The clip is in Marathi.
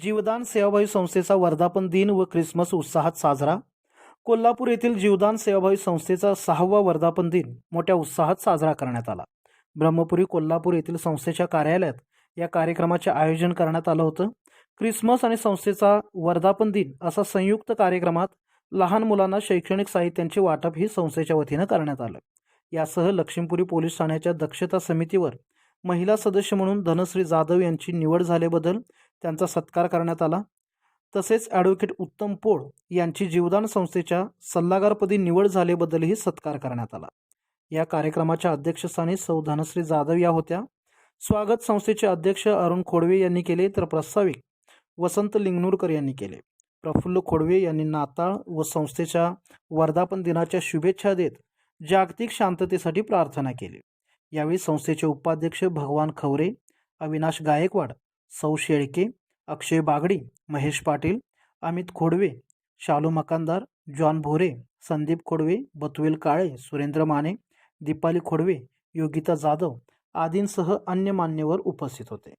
जीवदान सेवाभावी संस्थेचा वर्धापन दिन व ख्रिसमस उत्साहात साजरा. कोल्हापूर येथील जीवदान सेवाभावी संस्थेचा सहावा वर्धापन दिन मोठ्या उत्साहात साजरा करण्यात आला. ब्रह्मपुरी कोल्हापूर येथील संस्थेच्या कार्यालयात या कार्यक्रमाचे आयोजन करण्यात आलं होतं. ख्रिसमस आणि संस्थेचा वर्धापन दिन असा संयुक्त कार्यक्रमात लहान मुलांना शैक्षणिक साहित्यांचे वाटप ही संस्थेच्या वतीनं करण्यात आलं. यासह लक्ष्मीपुरी पोलीस ठाण्याच्या दक्षता समितीवर महिला सदस्य म्हणून धनश्री जाधव यांची निवड झाल्याबद्दल त्यांचा सत्कार करण्यात आला. तसेच ॲडव्होकेट उत्तम पोळ यांची जीवदान संस्थेच्या सल्लागारपदी निवड झाल्याबद्दलही सत्कार करण्यात आला. या कार्यक्रमाच्या अध्यक्षस्थानी सौ. धनश्री जाधव या होत्या. स्वागत संस्थेचे अध्यक्ष अरुण खोडवे यांनी केले तर प्रस्ताविक वसंत लिंगनूरकर यांनी केले. प्रफुल्ल खोडवे यांनी नाताळ व संस्थेच्या वर्धापन दिनाच्या शुभेच्छा देत जागतिक शांततेसाठी प्रार्थना केली. यावेळी संस्थेचे उपाध्यक्ष भगवान खवरे अविनाश गायकवाड सौ शेळके अक्षय बागडी महेश पाटील अमित खोडवे शालू मकानदार जॉन भोरे संदीप खोडवे बतवेल काळे सुरेंद्र माने दीपाली खोडवे योगिता जाधव आदींसह अन्य मान्यवर उपस्थित होते.